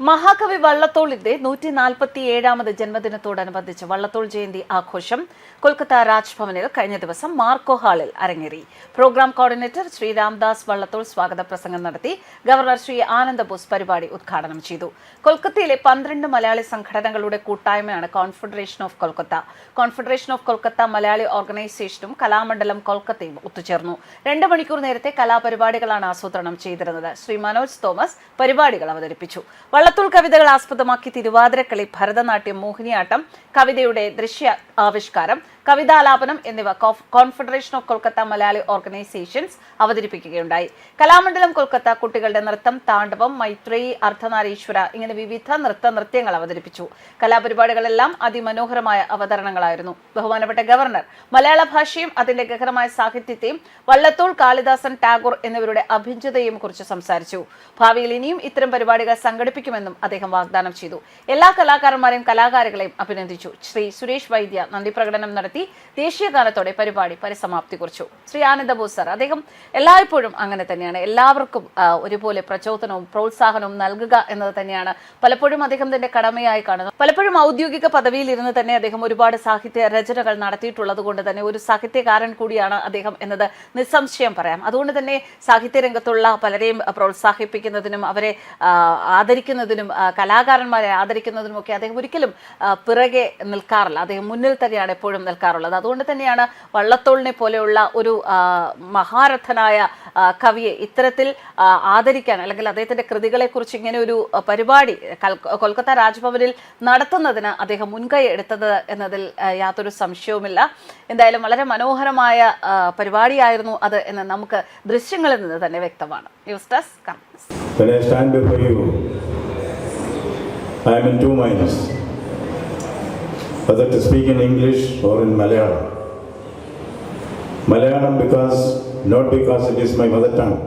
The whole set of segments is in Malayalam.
മഹാകവി വള്ളത്തോളിന്റെ നൂറ്റി നാൽപ്പത്തി ഏഴാമത് ജന്മദിനത്തോടനുബന്ധിച്ച് വള്ളത്തോൾ ജയന്തി ആഘോഷം കൊൽക്കത്ത രാജ്ഭവനിൽ കഴിഞ്ഞ ദിവസം മാർക്കോ ഹാളിൽ അരങ്ങേറി. പ്രോഗ്രാം കോർഡിനേറ്റർ ശ്രീ രാംദാസ് വള്ളത്തോൾ സ്വാഗത പ്രസംഗം നടത്തി ഗവർണർ ശ്രീ ആനന്ദ ബോസ് പരിപാടി ഉദ്ഘാടനം ചെയ്തു. കൊൽക്കത്തയിലെ പന്ത്രണ്ട് മലയാളി സംഘടനകളുടെ കൂട്ടായ്മയാണ് confederation of Kolkata. Confederation of Kolkata Malayali ഓർഗനൈസേഷനും കലാമണ്ഡലം കൊൽക്കത്തയും ഒത്തുചേർന്നു. രണ്ട് മണിക്കൂർ നേരത്തെ കലാപരിപാടികളാണ് ആസൂത്രണം ചെയ്തിരുന്നത്. ശ്രീ മനോജ് തോമസ് പരിപാടികൾ അവതരിപ്പിച്ചു. വള്ളത്തോൾ കവിതകൾ ആസ്പദമാക്കി തിരുവാതിരക്കളി ഭരതനാട്യം മോഹിനിയാട്ടം കവിതയുടെ ദൃശ്യ ആവിഷ്കാരം കവിതാലാപനം എന്നിവ confederation of Kolkata Malayali organisations അവതരിപ്പിക്കുകയുണ്ടായി. Kalamandalam Kolkata കുട്ടികളുടെ നൃത്തം താണ്ഡവം മൈത്രേയി അർദ്ധനാരീശ്വര ഇങ്ങനെ വിവിധ നൃത്ത നൃത്യങ്ങൾ അവതരിപ്പിച്ചു. കലാപരിപാടികളെല്ലാം അതിമനോഹരമായ അവതരണങ്ങളായിരുന്നു. ബഹുമാനപ്പെട്ട ഗവർണർ മലയാള ഭാഷയും അതിന്റെ ഗഹനമായ സാഹിത്യത്തെയും വള്ളത്തോൾ കാളിദാസൻ ടാഗോർ എന്നിവരുടെ അഭിഞ്ചതയും കുറിച്ച് സംസാരിച്ചു. ഭാവിയിൽ ഇനിയും ഇത്തരം പരിപാടികൾ സംഘടിപ്പിക്കുമെന്നും അദ്ദേഹം വാഗ്ദാനം ചെയ്തു. എല്ലാ കലാകാരന്മാരെയും കലാകാരികളെയും അഭിനന്ദിച്ചു. ശ്രീ സുരേഷ് വൈദ്യ നന്ദി പ്രകടനം നടത്തി. ദേശീയ ഗാനത്തോടെ പരിപാടി പരിസമാപ്തി കുറിച്ചു ശ്രീ ആനന്ദബോസ് സാർ അദ്ദേഹം എല്ലായ്പ്പോഴും അങ്ങനെ തന്നെയാണ്. എല്ലാവർക്കും ഒരുപോലെ പ്രചോദനവും പ്രോത്സാഹനവും നൽകുക എന്നത് തന്നെയാണ് പലപ്പോഴും അദ്ദേഹം തന്റെ കടമയായി കാണുന്നത്. പലപ്പോഴും ഔദ്യോഗിക പദവിയിൽ ഇരുന്ന് തന്നെ അദ്ദേഹം ഒരുപാട് സാഹിത്യ രചനകൾ നടത്തിയിട്ടുള്ളത് കൊണ്ട് തന്നെ ഒരു സാഹിത്യകാരൻ കൂടിയാണ് അദ്ദേഹം എന്നത് നിസ്സംശയം പറയാം. അതുകൊണ്ട് തന്നെ സാഹിത്യ രംഗത്തുള്ള പലരെയും പ്രോത്സാഹിപ്പിക്കുന്നതിനും അവരെ ആദരിക്കുന്നതിനും കലാകാരന്മാരെ ആദരിക്കുന്നതിനും ഒക്കെ അദ്ദേഹം ഒരിക്കലും പിറകെ നിൽക്കാറില്ല. അദ്ദേഹം മുന്നിൽ തന്നെയാണ് എപ്പോഴും നിൽക്കാറുള്ളത് അതുകൊണ്ട് തന്നെയാണ് വള്ളത്തോളിനെ പോലെയുള്ള ഒരു മഹാരഥനായ കവിയെ ഇത്തരത്തിൽ ആദരിക്കാൻ അല്ലെങ്കിൽ അദ്ദേഹത്തിന്റെ കൃതികളെക്കുറിച്ച് ഇങ്ങനെ ഒരു പരിപാടി കൊൽക്കത്ത രാജ്ഭവനിൽ നടത്തുന്നതിന് അദ്ദേഹം മുൻകൈ എടുത്തത് എന്നതിൽ യാതൊരു സംശയവുമില്ല. എന്തായാലും വളരെ മനോഹരമായ പരിപാടിയായിരുന്നു അത് എന്ന് നമുക്ക് ദൃശ്യങ്ങളിൽ നിന്ന് തന്നെ വ്യക്തമാണ്. News desk stand before you, I am in two minds. Whether to speak in English or in Malayalam. Malayalam because, not because it is my mother tongue.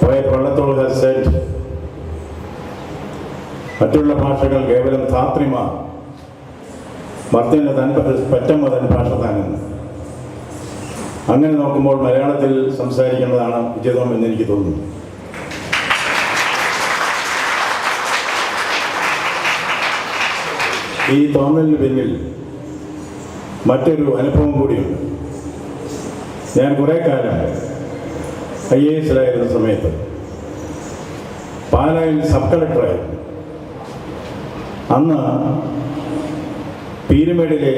Poet Vallathol has said, മറ്റുള്ള ഭാഷകൾ കേവലം ധാത്രിമാർ മർത്തിന് തൻ പറ്റമ്മ തൻ ഭാഷ താനെന്ന് അങ്ങനെ നോക്കുമ്പോൾ മലയാളത്തിൽ സംസാരിക്കേണ്ടതാണ് ഉചിതം എന്ന് എനിക്ക് തോന്നുന്നു ഈ തോന്നലിന് പിന്നിൽ മറ്റൊരു അനുഭവം കൂടിയുണ്ട്. ഞാൻ കുറേ കാലം ഐ എ എസിലായിരുന്ന സമയത്ത് പാലായിൽ സബ് കളക്ടറായിരുന്നു അന്ന് പീരുമേടിലെ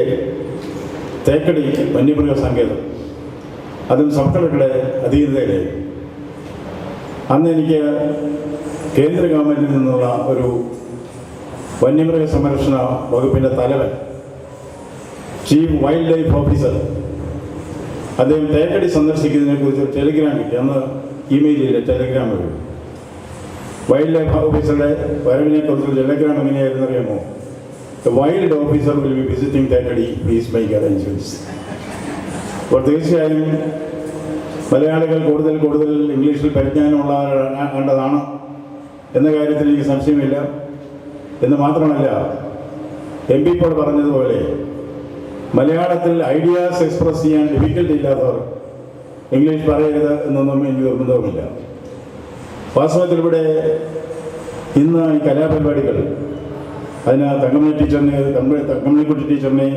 തേക്കടി വന്യമൃഗ സങ്കേതം. അതും സബ് കളക്ടറുടെ അധീനതയിലായി അന്ന് എനിക്ക് കേന്ദ്ര ഗവൺമെന്റിൽ നിന്നുള്ള ഒരു വന്യമൃഗ സംരക്ഷണ വകുപ്പിന്റെ തലവൻ ചീഫ് വൈൽഡ് ലൈഫ് ഓഫീസർ അദ്ദേഹം തേക്കടി സന്ദർശിക്കുന്നതിനെ കുറിച്ച് ടെലിഗ്രാം കിട്ടി അന്ന് ഇമെയിലില്ല ടെലിഗ്രാം വഴി. വൈൽഡ് ലൈഫ് ഓഫീസറുടെ വരവിനെ കുറിച്ച് ടെലിഗ്രാം എങ്ങനെയായിരുന്നു അറിയാമോ? Wild officer will be visiting Thekkady please make arrangements അപ്പോൾ തീർച്ചയായും മലയാളികൾ കൂടുതൽ കൂടുതൽ ഇംഗ്ലീഷിൽ പരിജ്ഞാനമുള്ളവരാകേണ്ടതാണ് എന്ന കാര്യത്തിൽ എനിക്ക് സംശയമില്ല. എന്ന് മാത്രമല്ല എം പി ഇപ്പോൾ പറഞ്ഞതുപോലെ മലയാളത്തിൽ ഐഡിയാസ് എക്സ്പ്രസ് ചെയ്യാൻ ഡിഫിക്കൽട്ടി ഇല്ലാത്തവർ ഇംഗ്ലീഷ് പറയരുത് എന്നൊന്നും എനിക്ക് നിർബന്ധവുമില്ല. വാസ്തവത്തിൽ ഇവിടെ ഇന്ന് ഈ കലാപരിപാടികൾ അതിന് തങ്കമണി ടീച്ചറിനെ തങ്കമണിക്കുട്ടി ടീച്ചറിനെ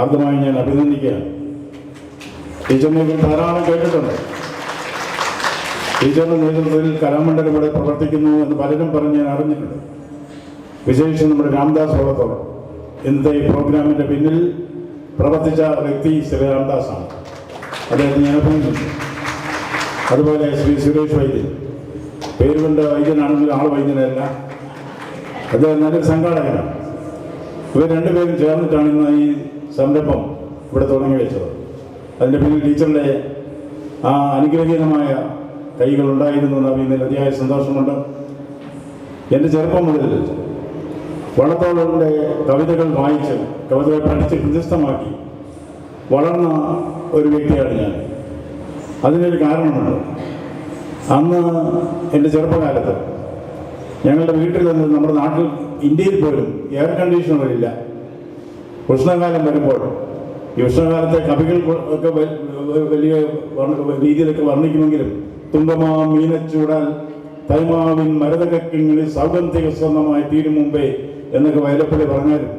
ആർദ്രമായി ഞാൻ അഭിനന്ദിക്കുകയാണ്. ടീച്ചറിനെ ധാരാളം കേട്ടിട്ടുണ്ട്. ടീച്ചറിന്റെ നേതൃത്വത്തിൽ കലാമണ്ഡലം ഇവിടെ പ്രവർത്തിക്കുന്നു എന്ന് പലരും പറഞ്ഞ് ഞാൻ അറിഞ്ഞിട്ടുണ്ട്. വിശേഷിച്ച് നമ്മുടെ രാംദാസ് വള്ളത്തോളം ഇന്നത്തെ ഈ പ്രോഗ്രാമിന്റെ പിന്നിൽ പ്രവർത്തിച്ച വ്യക്തി ശ്രീ രാംദാസാണ് അദ്ദേഹത്തെ ഞാൻ അഭിനന്ദിക്കുന്നു. അതുപോലെ ശ്രീ സുരേഷ് വൈദ്യൻ. പേരുകൊണ്ട് വൈദ്യനാണെങ്കിലും ആൾ വൈദ്യനല്ല. അദ്ദേഹം നല്ലൊരു സംഘാടകനാണ്. ഇവർ രണ്ടുപേരും ചേർന്നിട്ടാണ് ഇന്ന് ഈ സംരംഭം ഇവിടെ തുടങ്ങി വെച്ചത്. അതിന്റെ പിന്നിൽ ടീച്ചറിന്റെ ആ അനുഗ്രഹീതമായ കൈകൾ ഉണ്ടായിരുന്നു എന്ന് അറിയുന്നതിൽ അതിയായ സന്തോഷമുണ്ട്. എന്റെ ചെറുപ്പം മുതൽ വള്ളത്തോളിന്റെ കവിതകൾ വായിച്ച് കവിതകൾ പഠിച്ച് ഹൃദയസ്ഥമാക്കി വളർന്ന ഒരു വ്യക്തിയാണ് ഞാൻ. അതിനൊരു കാരണമുണ്ട്. അന്ന് എന്റെ ചെറുപ്പകാലത്ത് ഞങ്ങളുടെ വീട്ടിൽ നിന്ന് നമ്മുടെ നാട്ടിൽ ഇന്ത്യയിൽ പോലും എയർ കണ്ടീഷണറില്ല ഉഷ്ണകാലം വരുമ്പോൾ ഈ ഉഷ്ണകാലത്തെ കവികൾ ഒക്കെ വലിയ രീതിയിലൊക്കെ വർണിക്കുമെങ്കിലും തുമ്പമാ മീനച്ചൂടാൽ തൈമാവിൻ മരതകക്കിങ്ങളിൽ സൗഗന്ധിക സ്വന്തമായി തീരും മുമ്പേ എന്നൊക്കെ വയലപ്പള്ളി പറഞ്ഞാലും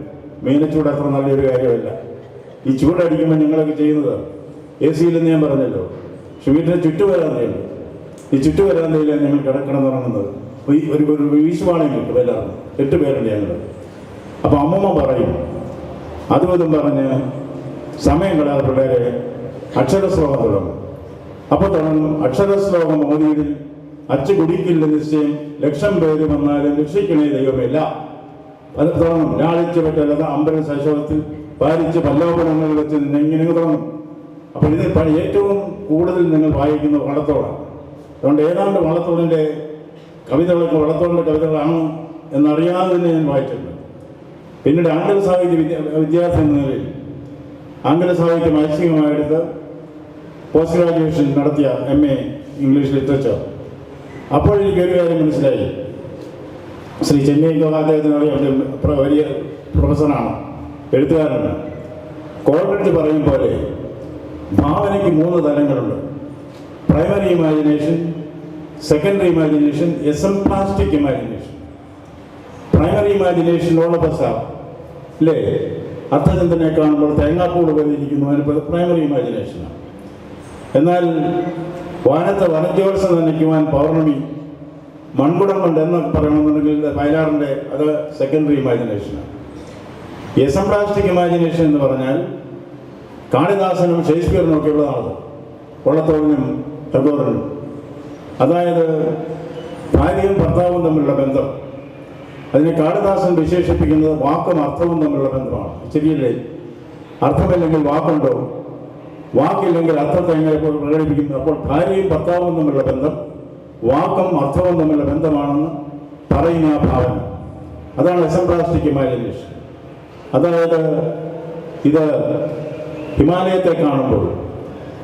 മീനച്ചൂട് അത്ര നല്ലൊരു കാര്യമല്ല. ഈ ചൂടടിക്കുമ്പോൾ ഞങ്ങളൊക്കെ ചെയ്യുന്നത് എ സിയിലെന്ന് ഞാൻ പറഞ്ഞല്ലോ. പക്ഷെ വീട്ടിലെ ചുറ്റുവരാന്തയുണ്ട് ഈ ചുറ്റുവരാന്തയിലാണ് ഞങ്ങൾ കിടക്കണമെന്നുറങ്ങുന്നത് ഈ ഒരു വീശുവാണെങ്കിൽ കിട്ടും എല്ലാവരും എട്ട് പേരുണ്ട് ഞങ്ങൾ. അപ്പോൾ അമ്മമ്മ പറയും അതും പറഞ്ഞ് സമയം കളയാതെ പിള്ളേരെ അക്ഷരശ്ലോകം തുടങ്ങും. അപ്പോൾ തുടങ്ങും അക്ഷരശ്ലോകം മോദിയിൽ അച്ചു കുടിക്കില്ല നിശ്ചയം. ലക്ഷം പേര് വന്നാലും രക്ഷിക്കണേ ദൈവമില്ല അത് തുടങ്ങും ലാളിച്ച് പറ്റല്ലാതെ അമ്പലം ശൈശവത്തിൽ പാലിച്ച് പല്ലോപനങ്ങൾ വെച്ച് ഇങ്ങനെ തുടങ്ങും. അപ്പോൾ ഇത് ഏറ്റവും കൂടുതൽ നിങ്ങൾ വായിക്കുന്നത് വള്ളത്തോടാണ്. അതുകൊണ്ട് ഏതാണ്ട് വള്ളത്തോടിന്റെ കവിതകളൊക്കെ വള്ളത്തോടിന്റെ കവിതകളാണ് എന്നറിയാതെ തന്നെ ഞാൻ വായിച്ചിട്ടുണ്ട്. പിന്നീട് ആംഗല സാഹിത്യ വിദ്യ വിദ്യാർത്ഥി എന്ന നിലയിൽ ആംഗല സാഹിത്യം ഐച്ഛികമായെടുത്ത് പോസ്റ്റ് ഗ്രാജുവേഷൻ നടത്തിയ എം എ ഇംഗ്ലീഷ് ലിറ്ററേച്ചർ. അപ്പോൾ എനിക്ക് ഒരു കാര്യം മനസ്സിലായി. ശ്രീ ചെന്നൈ അദ്ദേഹത്തിന് അറിയാം വലിയ പ്രൊഫസറാണ് എഴുത്തുകാരാണ് കോൾറിഡ്ജ് പറയും പോലെ ഭാവനയ്ക്ക് മൂന്ന് തലങ്ങളുണ്ട്. Primary imagination secondary imagination esemplastic imagination primary imagination ഓളപ്പസ അല്ലേ അർത്ഥചിന്തനെ കാണുമ്പോൾ തേങ്ങാപ്പൂട് പോലെ ഇരിക്കുന്നു അതിന് പ്രൈമറി ഇമാജിനേഷനാണ് എന്നാൽ വാനത്തെ വനജോത്സവം നിൽക്കുവാൻ പൗർണമി മൺകുടം കൊണ്ട് എന്ന് പറയണമെന്നുണ്ടെങ്കിൽ വയലാറിന്റെ അത് സെക്കൻഡറി ഇമാജിനേഷനാണ് എസംപ്ലാസ്റ്റിക് ഇമാജിനേഷൻ എന്ന് പറഞ്ഞാൽ കാളിദാസനും ഷേക്സ്പിയറിനും ഒക്കെ ഉള്ളതാണ് വള്ളത്തോളിനും ടാഗോറിനും അതായത് ഭാര്യയും ഭർത്താവും തമ്മിലുള്ള ബന്ധം. അതിനെ കാളിദാസൻ വിശേഷിപ്പിക്കുന്നത് വാക്കും അർത്ഥവും തമ്മിലുള്ള ബന്ധമാണ്. ശരിയല്ലേ? അർത്ഥമില്ലെങ്കിൽ വാക്കുണ്ടോ? വാക്കില്ലെങ്കിൽ അർത്ഥത്തെ എങ്ങനെ പ്രകടിപ്പിക്കുന്നത് പ്രകടിപ്പിക്കുന്നു. അപ്പോൾ ഭാര്യയും ഭർത്താവും തമ്മിലുള്ള ബന്ധം വാക്കും അർത്ഥവും തമ്മിലുള്ള ബന്ധമാണെന്ന് പറയുന്ന ആ ഭാവന. അതാണ് എസംപ്ലാസ്റ്റിക് ഇമാജിനേഷൻ. അതായത് ഇത് ഹിമാലയത്തെ കാണുമ്പോൾ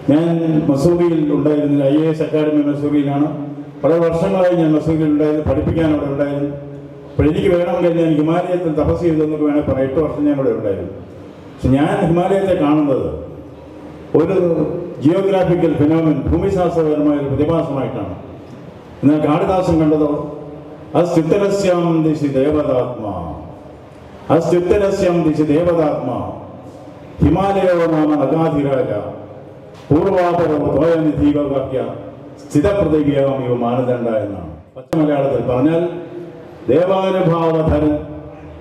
ഞാൻ മസൂറിയിൽ ഉണ്ടായിരുന്ന. ഐ എ എസ് അക്കാഡമി മസൂറിയിലാണ് പല വർഷങ്ങളായി ഞാൻ മസൂറിയിൽ ഉണ്ടായിരുന്നു. പഠിപ്പിക്കാൻ അവിടെ ഉണ്ടായിരുന്നു. അപ്പോൾ എനിക്ക് വേണമെങ്കിൽ ഞാൻ ഹിമാലയത്തിൽ തപസ് ചെയ്തെന്നൊക്കെ വേണമെങ്കിൽ പറയാം. എട്ട് വർഷം ഞാൻ ഇവിടെ ഉണ്ടായിരുന്നു. പക്ഷെ ഞാൻ ഹിമാലയത്തെ കാണുന്നത് ഒരു ജിയോഗ്രാഫിക്കൽ ഫിനോമിൻ ഭൂമിശാസ്ത്രപരമായ ഒരു പ്രതിഭാസമായിട്ടാണ്. എന്നാൽ കാളിദാസൻ കണ്ടതോ? അസ്തുത്തരസ്യാം ദിശി ദേവതാത്മാ. അസ്തുത്തരസ്യം ദിശി ദേവതാത്മാ. ഹിമാലയോ നാമ നഗാധിരാജ പൂർവാപരോ തോയനിധീവവാക്യ സ്ഥിതപ്രതിജ്ഞയാം ഇവ മാനദണ്ഡ എന്നാണ്. പച്ച മലയാളത്തിൽ പറഞ്ഞാൽ ദേവാനുഭാവധരൻ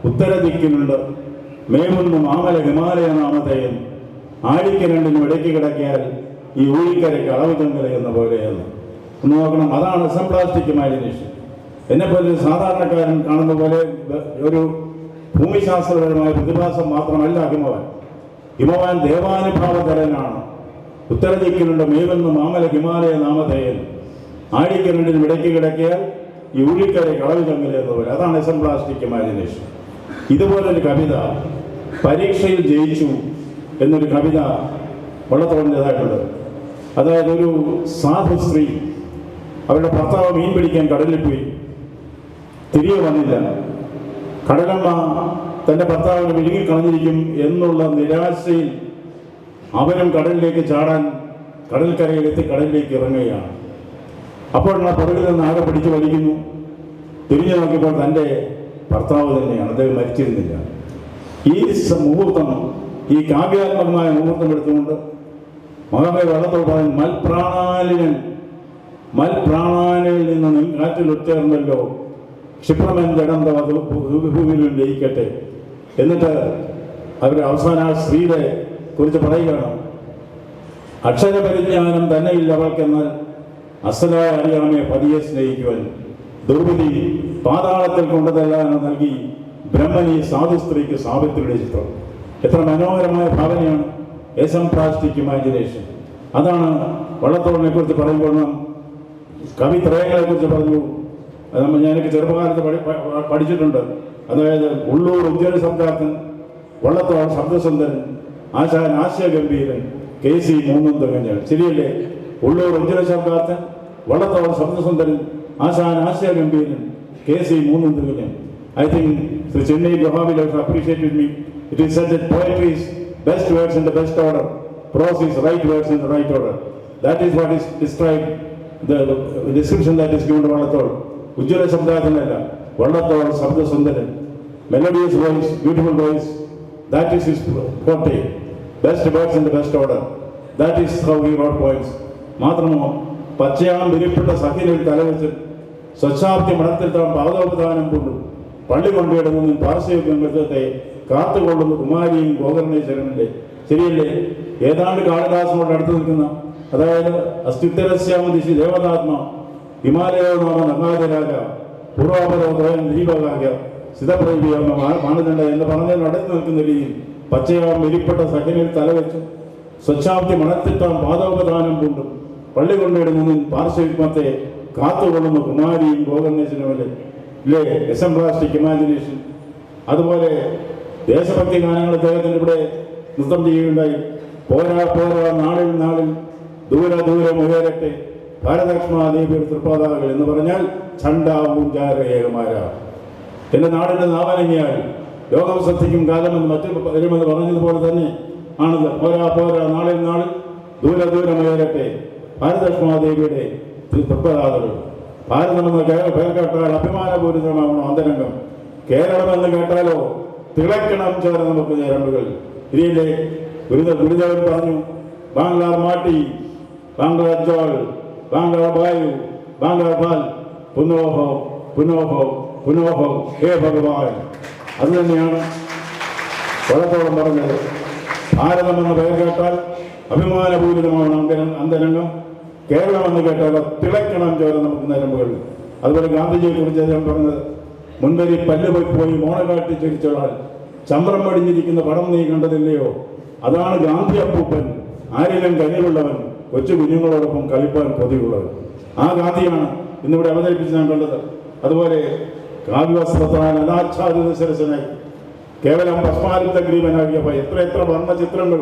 ഉത്തരദിക്കിനുണ്ട്. മേമുന്നു മാമല ഹിമാലയ നാമധേയം ആടിക്ക് ഇടയ്ക്ക് കിടക്കിയാൽ ഈ ഊഴിക്കരയ്ക്ക് അളവ് ചെങ്കല എന്ന പോലെയാണ്. ഒന്ന് നോക്കണം അതാണ് എസംപ്ലാസ്റ്റിക് ഇമാജിനേഷൻ എന്നെ പോലെ സാധാരണക്കാരൻ കാണുന്ന പോലെ ഒരു ഭൂമിശാസ്ത്രപരമായ പ്രതിഭാസം മാത്രമല്ല ഹിമവാൻ. ഹിമവാൻ ദേവാനുഭാവധരനാണ്. ഉത്തരദിക്കിനുണ്ട് മേവെന്ന് മാമല ഹിമാലയ നാമധേയൻ. ആഴിക്കരണ്ടിന് രണ്ടിനും ഇടയ്ക്ക് കിടക്കിയാൽ ഈ കളവ് ചങ്ങല എന്ന് പോലെ. അതാണ് എസംപ്ലാസ്റ്റിക് ഇമാജിനേഷൻ ഇതുപോലൊരു കവിത പരീക്ഷയിൽ ജയിച്ചു. എന്നൊരു കവിത വള്ളത്തോളിന്റെതായിട്ടുണ്ട് അതായത് ഒരു സാധു സ്ത്രീ അവരുടെ ഭർത്താവ് മീൻ പിടിക്കാൻ കടലിൽ പോയി തിരികെ വന്നില്ല. കടലമ്മ തന്റെ ഭർത്താവിനെ വിഴുങ്ങിക്കളഞ്ഞിരിക്കും എന്നുള്ള നിരാശയിൽ അവനും കടലിലേക്ക് ചാടാൻ കടൽക്കരയിലെത്തി കടലിലേക്ക് ഇറങ്ങുകയാണ്. അപ്പോഴാണ് പുറകിൽ നിന്ന് ആകെ പിടിച്ചു വലിക്കുന്നു. തിരിഞ്ഞു നോക്കിയപ്പോൾ തന്റെ ഭർത്താവ് തന്നെയാണ്. അദ്ദേഹം മരിച്ചിരുന്നില്ല. ഈ മുഹൂർത്തം ഈ കാവ്യാത്മകമായ മുഹൂർത്തം എടുത്തുകൊണ്ട് മഹാമേ വള്ളത്തോട് പറയും മൽപ്രാണാലിനൻ മൽപ്രാണാലിൽ നിന്ന് നീ കാറ്റിൽ ഒത്തേർന്നല്ലോ ക്ഷിപ്രമൻ ജടന്തവ ഭൂമിയിൽ ലയിക്കട്ടെ. എന്നിട്ട് അവരുടെ അവസാന സ്ത്രീയെ കുറിച്ച് പറയുകയാണ്. അക്ഷരപരിജ്ഞാനം തന്നെ തന്നെയില്ല അവൾക്കെന്നാൽ അസലായ അറിയാമെ പതിയെ സ്നേഹിക്കുവാൻ. ദുർവിധി പാതാളത്തിൽ കൊണ്ടതെല്ലാം നൽകി ബ്രഹ്മനി സാധു സ്ത്രീക്ക് സാവിത്രിയുടെ ചിത്രം. എത്ര മനോഹരമായ ഭാവനയാണ് എസംപ്ലാസ്റ്റിക് ഇമാജിനേഷൻ അതാണ് വള്ളത്തോളിനെ കുറിച്ച് പറയുമ്പോൾ നാം കവിത്രയങ്ങളെ കുറിച്ച് പറഞ്ഞു. നമ്മൾ ഞാനൊക്കെ ചെറുപ്പകാലത്ത് പഠി പഠിച്ചിട്ടുണ്ട്. അതായത് ഉള്ളൂർ ഉജ്ജ്വല ശബ്ദാർത്ഥൻ വള്ളത്തോൾ ശബ്ദസുന്ദരൻ ആശാൻ ആശയഗംഭീരൻ കെ സി മൂന്നും തികഞ്ഞ ശരിയല്ലേ? ഉള്ളൂർ ഉജ്ജ്വല ശബ്ദാർത്ഥൻ വള്ളത്തോൾ ശബ്ദസുന്ദരൻ ആശാൻ ആശയഗംഭീരൻ കെ സി മൂന്നും തികഞ്ഞ I think Shri Chennai ഗുഹാവിൽ appreciated me it is said poetry is best words in the best order prose is right words in the right order that is what is describe the the description that is given to Vallathol. ഉജ്ജ്വല സമുദായത്തിനല്ല Vallathol ശബ്ദസുന്ദരൻ melodious voice beautiful voice that is his forte best words in the best order that is how he wrote points മാത്രമോ പച്ചയാം വിരിപ്പെട്ട സഖിനിൽ തലവെച്ച് സ്വച്ഛാബ്ദി മഠത്തിൽ താൻ പാദോപദാനം കൊണ്ടു. പള്ളി കൊണ്ടിടുന്ന പാർശ്വത്തെ കാത്തുകൊള്ളുന്ന. കുമാരിയും ഗോകർണേശ്വരനല്ലേ ശരിയല്ലേ? ഏതാണ്ട് കാളിദാസനോട് അടുത്ത് നിൽക്കുന്ന അതായത് അസ്തിത്വരസ്യാമ ദിശി ദേവതാത്മ ഹിമാലയോ നാമ പൂർവാപരോധം പൂർവാപരോ ദ്വയം ദീപകാര്യ സിതപ്രവിയാമ മാനദണ്ഡ എന്ന് പറഞ്ഞതിന് അടുത്ത് നിൽക്കുന്ന രീതിയിൽ പച്ചയാം വിരിപ്പെട്ട സഖിനിൽ തലവെച്ചു. സ്വച്ഛാബ്ദി മണത്തിട്ടാം പാദോപദാനം കൊണ്ടും പള്ളി കൊണ്ടിടുന്ന പാർശ്വയുഗ്മത്തെ കാത്തുകൊള്ളുന്ന കുമാരിയും ഗോകർണേശനുമല്ലേ ഇല്ലേ എസ് എം പ്ലാസ്റ്റിക് ഇമാജിനേഷൻ അതുപോലെ ദേശഭക്തി ഗാനങ്ങൾ അദ്ദേഹത്തിന്റെ ഇവിടെ നൃത്തം ചെയ്യുകയുണ്ടായി. പോരാ പോരാ നാളിൽ നാളിൽ ദൂര ദൂരം ഉയരട്ടെ. ഭാരതലക്ഷ്മാദേവി തൃപ്പാതാകൾ എന്ന് പറഞ്ഞാൽ ചണ്ടാവൂഞ്ചാരേകമാര എന്റെ നാടിന്റെ നാവനങ്ങിയാൽ ലോകം ശ്രദ്ധിക്കും കാലമെന്ന് മറ്റു വരുമെന്ന് പറഞ്ഞതുപോലെ തന്നെ ആണത്. പോരാ പോരാ നാളിൽ നാളിൽ ദൂര ദൂരം ഉയരട്ടെ. ഭാരതലക്ഷ്മാദേവിയുടെ തൃപ്പതാതകൾ ഭാരതമെന്ന് പേർ കേട്ടാൽ അഭിമാനപൂരിതമാവണം അന്തരംഗം. കേരളമെന്ന് കേട്ടാലോ തിളക്കണം ചേർ നമുക്ക് ഞരമ്പുകൾ. ഇതിന്റെ ഗുരുത ഗുരുദേവൻ പറഞ്ഞു ബാംഗ്ലാർ മാട്ടി ബാംഗ്ലാർ ജോൾ ബാംഗ്ലാർ വായു ബാംഗ്ലാർ പാൽ പുനോഹോ പുനോഹോ പുനോഹോ ഹേ ഭഗവാൻ. അത് തന്നെയാണ് കുഴപ്പത്തോളം പറഞ്ഞത്. ഭാരതം എന്ന പേര് കേട്ടാൽ അഭിമാനപൂരിതമാണ് അന്തരം അന്തരംഗം. കേരളം എന്ന് കേട്ടാൽ തിളക്കണം ചോര നമുക്ക് നരമ്പുകൾ അതുപോലെ ഗാന്ധിജിയെ കുറിച്ച് അദ്ദേഹം പറഞ്ഞത് മുൻവരി പല്ല് പോയി മോണകാട്ടി ചിരിച്ചൊരാൾ ചന്ദ്രം പടിഞ്ഞിരിക്കുന്ന പടം നീ കണ്ടതില്ലയോ? അതാണ് ഗാന്ധി അപ്പൂപ്പൻ ആരിലും കനിവുള്ളവൻ കൊച്ചു കുഞ്ഞുങ്ങളോടൊപ്പം കളിപ്പാൻ കൊതിയുള്ളവൻ. ആ ഗാന്ധിയാണ് ഇന്നിവിടെ അവതരിപ്പിച്ച് ഞാൻ കണ്ടത്. അതുപോലെ കാവ്യവസ്ത്രത്താൻ അനാച്ഛാദിത ശിരസനായി കേവലം ഭസ്മാലിത്ത ഗ്രീവനാകിയ എത്ര എത്ര വർണ ചിത്രങ്ങൾ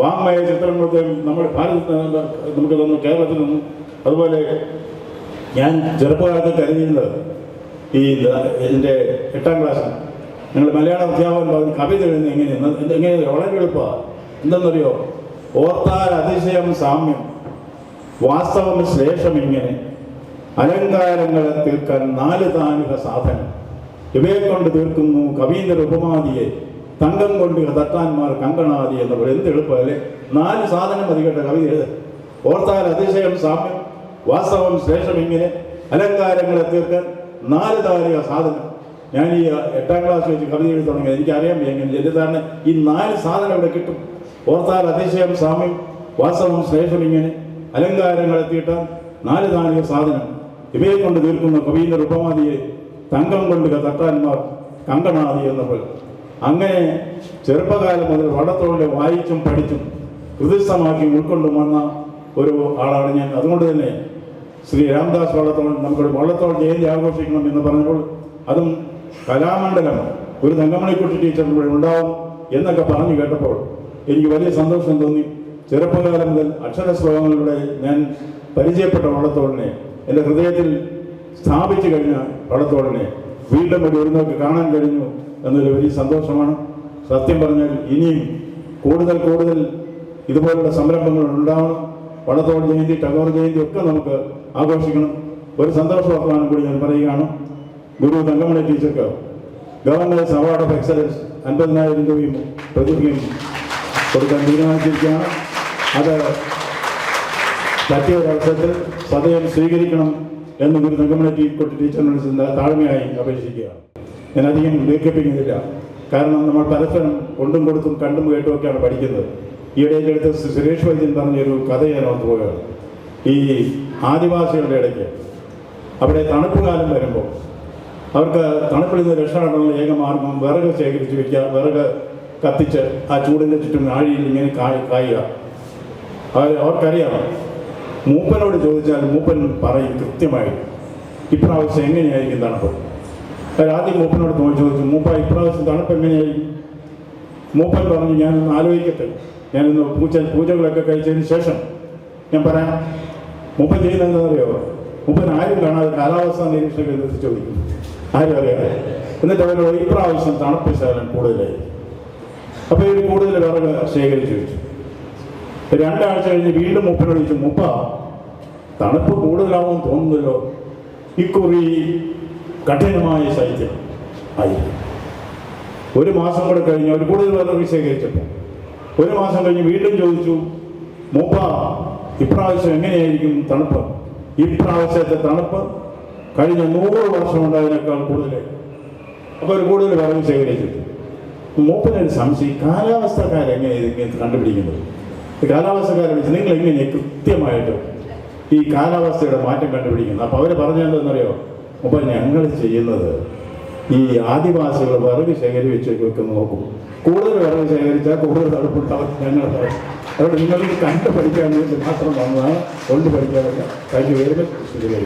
വാങ്മയ ചിത്രങ്ങൾ നമ്മുടെ ഭാരതത്തിൽ നമുക്ക് തന്നു കേരളത്തിൽ നിന്നും. അതുപോലെ ഞാൻ ചെറുപ്പകാലത്ത് കരുതിയിരുന്നത് ഈ എന്റെ എട്ടാം ക്ലാസ്സിൽ. ഞങ്ങൾ മലയാള അധ്യാപകൻ പറഞ്ഞു കവിത എഴുതുന്നത് എങ്ങനെയാണ് എങ്ങനെ വളരെ എളുപ്പമാണ് എന്തെന്നറിയോ? ഓർത്താൽ അതിശയം സാമ്യം. വാസ്തവം ശേഷം ഇങ്ങനെ. അലങ്കാരങ്ങളെ തീർക്കാൻ നാല് താനുക സാധനം. ഇവയെ കൊണ്ട് തീർക്കുന്നു കവീന്ദ്ര ഉപമാതിയെ തങ്കം കൊണ്ട് തട്ടാന്മാർ കങ്കണാതി എന്ന് പറയും എന്ത് എളുപ്പമല്ലേ നാല് സാധനം മതി കേട്ട കവിത എഴുത ഓർത്താൽ അതിശയം സാമ്യം. വാസ്തവം ശേഷം ഇങ്ങനെ. അലങ്കാരങ്ങളെ തീർക്കാൻ നാല് താലിക സാധനം. ഞാൻ ഈ എട്ടാം ക്ലാസ് വെച്ച് കവിത എഴുതി തുടങ്ങിയത് എനിക്കറിയാൻ എങ്ങനെ എന്റെ ലളിതാണ് ഈ നാല് സാധനം ഇവിടെ കിട്ടും. ഓർത്താൽ അതിശയം സാമ്യം വാസവം ശ്രേഷ്ഠം ഇങ്ങനെ അലങ്കാരങ്ങൾ എത്തിയിട്ട നാല് താരിക സാധനം. ഇവയെ കൊണ്ട് തീർക്കുന്ന കവീന്ദ്ര ഉപമാതിയെ തങ്കം കൊണ്ട് തട്ടാന്മാർ കങ്കണാതി എന്നപ്പോൾ അങ്ങനെ ചെറുപ്പകാലം മുതൽ വടത്തോടെ വായിച്ചും പഠിച്ചും ഹൃദയസ്ഥമാക്കി ഉൾക്കൊണ്ടും വന്ന ഒരു ആളാണ് ഞാൻ. അതുകൊണ്ട് തന്നെ ശ്രീ രാംദാസ് വള്ളത്തോൾ നമുക്കൊരു വള്ളത്തോൾ ജയന്തി ആഘോഷിക്കണം എന്ന് പറഞ്ഞപ്പോൾ അതും കലാമണ്ഡലം ഒരു തങ്കമണിക്കുട്ടി ടീച്ചർ ഇവിടെ ഉണ്ടാവും എന്നൊക്കെ പറഞ്ഞു കേട്ടപ്പോൾ എനിക്ക് വലിയ സന്തോഷം തോന്നി. ചെറുപ്പകാലം മുതൽ അക്ഷര ശ്ലോകങ്ങളിലൂടെ ഞാൻ പരിചയപ്പെട്ട വള്ളത്തോളിനെ എന്റെ ഹൃദയത്തിൽ സ്ഥാപിച്ചു കഴിഞ്ഞ വള്ളത്തോളിനെ വീണ്ടും ഒരു ഒരു നോക്കി കാണാൻ കഴിഞ്ഞു എന്നൊരു വലിയ സന്തോഷമാണ്. സത്യം പറഞ്ഞാൽ ഇനിയും കൂടുതൽ കൂടുതൽ ഇതുപോലുള്ള സംരംഭങ്ങൾ ഉണ്ടാവണം. വള്ളത്തോൾ ജയന്തി ടഗോർ ജയന്തി ഒക്കെ നമുക്ക് ആഘോഷിക്കണം. ഒരു സന്തോഷ കൂടി ഞാൻ പറയുകയാണ്. ഗുരു തങ്കമണി ടീച്ചർക്ക് ഗവർണേഴ്സ് അവാർഡ് ഓഫ് എക്സലൻസ് അൻപതിനായിരം രൂപയും പ്രതിഭയും കൊടുക്കാൻ തീരുമാനിച്ചിരിക്കുകയാണ്. അത് പറ്റിയ ഒരവസരത്തിൽ സദയം സ്വീകരിക്കണം എന്ന് ഗുരു തങ്കമണി ടീ കൊട്ടി ടീച്ചറിനോട് താഴ്മയായി അപേക്ഷിക്കുകയാണ്. ഞാൻ അധികം ദീർഘിപ്പിക്കുന്നില്ല. കാരണം നമ്മൾ പരസ്പരം കൊണ്ടും കൊടുത്തും കണ്ടും കേട്ടുമൊക്കെയാണ് പഠിക്കുന്നത്. ഈയിടെ എന്റെ അടുത്ത് ശ്രീ സുരേഷ് വൈദ്യൻ പറഞ്ഞൊരു കഥ ഞാൻ ഓർത്തുപോയാണ് ഈ ആദിവാസികളുടെ ഇടയ്ക്ക്. അവിടെ തണുപ്പ് കാലം വരുമ്പോൾ അവർക്ക് തണുപ്പിൽ നിന്ന് രക്ഷപ്പെടാനുള്ള ഏക മാർഗം വിറക് ശേഖരിച്ച് വയ്ക്കുക വിറക് കത്തിച്ച് ആ ചൂടിന്റെ ചുറ്റും ആഴിയിൽ ഇങ്ങനെ കായ കായുക. അവർ അവർക്കറിയാം. മൂപ്പനോട് ചോദിച്ചാൽ മൂപ്പൻ പറയും കൃത്യമായി ഇപ്രാവശ്യം എങ്ങനെയായിരിക്കും തണുപ്പ്? അവർ ആദ്യം മൂപ്പനോട് ചോദിച്ചു മൂപ്പ ഇപ്രാവശ്യം തണുപ്പ് എങ്ങനെയായിരിക്കും? മൂപ്പൻ പറഞ്ഞു ഞാനൊന്ന് ആലോചിക്കട്ടെ. ഞാനൊന്ന് പൂജ പൂജകളൊക്കെ കഴിച്ചതിന് ശേഷം ഞാൻ പറയാം മുപ്പൻ ചെയ്യുന്നതെന്ന് അറിയോ? മുപ്പൻ ആരും കാണാതെ കാലാവസ്ഥ നിരീക്ഷകർ എത്തി ചോദിക്കും. ആരും അറിയാതെ. എന്നിട്ട് അവരോട് ഇപ്രാവശ്യം തണുപ്പ് ശകലം കൂടുതലായി. അപ്പോൾ ഇവർ കൂടുതൽ വിറക് ശേഖരിച്ചു വെച്ചു. രണ്ടാഴ്ച കഴിഞ്ഞ് വീണ്ടും മൂപ്പനോട് ചോദിച്ചു മുപ്പ തണുപ്പ് കൂടുതലാവുമെന്ന് തോന്നുന്നല്ലോ. ഇക്കുറി കഠിനമായ ശൈത്യം. ആയി. ഒരു മാസം കൂടെ കഴിഞ്ഞ് അവർ കൂടുതൽ വിറക് ശേഖരിച്ചപ്പോൾ ഒരു മാസം കഴിഞ്ഞ് വീണ്ടും ചോദിച്ചു മൂപ്പ ഇപ്രാവശ്യം എങ്ങനെയായിരിക്കും തണുപ്പ്? ഇപ്രാവശ്യത്തെ തണുപ്പ് കഴിഞ്ഞ നൂറ് വർഷം ഉണ്ടായതിനേക്കാൾ കൂടുതൽ അപ്പോൾ ഒരു കൂടുതൽ വരവ് ശേഖരിച്ചു. മൂപ്പനൊരു സംശയം കാലാവസ്ഥക്കാരെങ്ങനെ ഇതിങ്ങനെ കണ്ടുപിടിക്കുന്നത്? കാലാവസ്ഥക്കാരെ വെച്ച് നിങ്ങൾ എങ്ങനെ കൃത്യമായിട്ട് ഈ കാലാവസ്ഥയുടെ മാറ്റം കണ്ടുപിടിക്കുന്നത്? അപ്പോൾ അവർ പറഞ്ഞതെന്നറിയോ അപ്പോൾ ഞങ്ങൾ ചെയ്യുന്നത് ഈ ആദിവാസികൾ വിറക് ശേഖരിച്ച് വെക്കുന്ന നോക്കും. കൂടുതൽ വിറക് ശേഖരിച്ചാൽ കൂടുതൽ തണുപ്പുണ്ടാവും ഞങ്ങളുടെ. അതുകൊണ്ട് നിങ്ങൾക്ക് കണ്ട് പഠിക്കാൻ വേണ്ടി മാത്രം വന്നതാണ്. കൊണ്ട് താങ്ക് യു വെരി മച്ച്